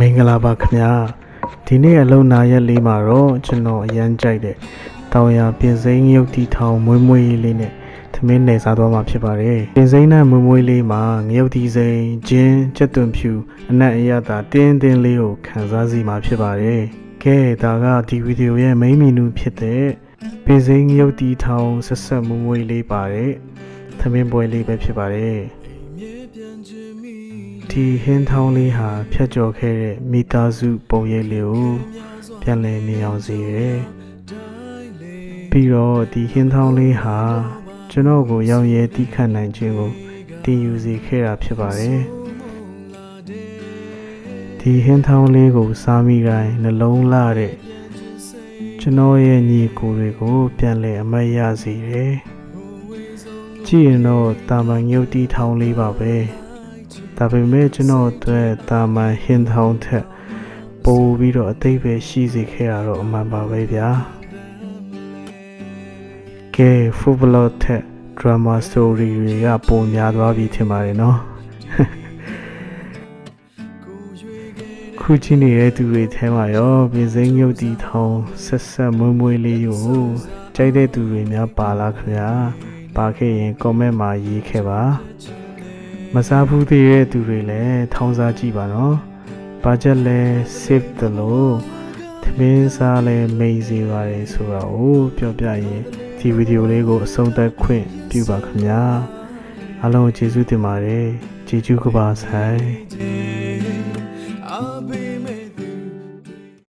မင်္ဂလာပါခင်ဗျာဒီနေ့အလုံးနာရက်လေးမှာတော့ကျွန်တော်အရန်ကြိုက်တဲ့တောင်ရပြင်စိမ်းရုပ်တီထောင်မွေးမွေးလေးနဲ့သမင်းနယ်စားသွားမှာဖြစ်ပါတယ်ပြင်စိမ်းနဲ့မွေးမွေးလေးမှာငရုတ်တီစိမ်းဂျင်းကြက်သွန်ဖြူအနက်အရသာတင်းတင်းလေးကိုခံစားစီမှာဖြစ်ပါတယ်ကဲဒါကဒီဗီဒီယိုရဲ့ main menu ဖြစ်တဲ့ပြင်စိမ်းရုပ်တီထောင်ဆက်ဆက်မွေးမွေးလေးပါတယ်သမင်းပွဲလေးပဲဖြစ်ပါတယ် ဒီဟင်းထောင်းလေးဟာဖြတ်ကျော်ခဲ့တဲ့မိသားစုပုံရိပ်လေးကိုပြန်လည်မြင်အောင်စေရယ်ပြီးတော့ဒီဟင်းထောင်းလေးဟာကျွန်တော်ကိုရောက်ရဲတိခတ်နိုင်ခြင်းကိုတင်ယူစေခဲ့တာဖြစ်ပါတယ်ဒီဟင်းထောင်းလေးကိုစားမိတိုင်းနှလုံးလှတဲ့ကျွန်တော်ရဲ့ညီကိုတွေကို ပြန်လည်အမတ်ရစေရယ်ကြည့်ရင်တော့တာမန်ညုတ်တီထောင်းလေးပါပဲ ဒါပေမဲ့ကျွန်တော်အတွက်တာမန်ဟင်ထောင်းထက်ပိုပြီးတော့အသိပဲရှိစေခဲ့တာတော့အမှန်ပါပဲဗျာကဲဖူဘလော့ထက် drama story တွေကပုံများသွားပြီထင်ပါတယ်နော်ခုချင်းနေတဲ့သူတွေထဲမှာရောပြင်စိမ်းမြုပ်တီထောင်းဆက်ဆက်မွေးမွေးလေးကိုကြိုက်တဲ့သူတွေများပါလားခင်ဗျာပါခဲ့ရင် comment မှာရေးခဲ့ပါ မစားဘူးသေးတဲ့သူတွေလည်းထောင်းစားကြည့်ပါနော်။ဘာချက်လဲ save သလိုသမင်းစားလဲမိန်စီပါတယ်ဆိုတာကိုပြောပြရင်ဒီဗီဒီယိုလေးကိုအဆုံးသတ်ခွင့်ပြုပါခင်ဗျာ။အားလုံးကျေးဇူးတင်ပါတယ်။ကျေးဇူးကပါဆိုင်။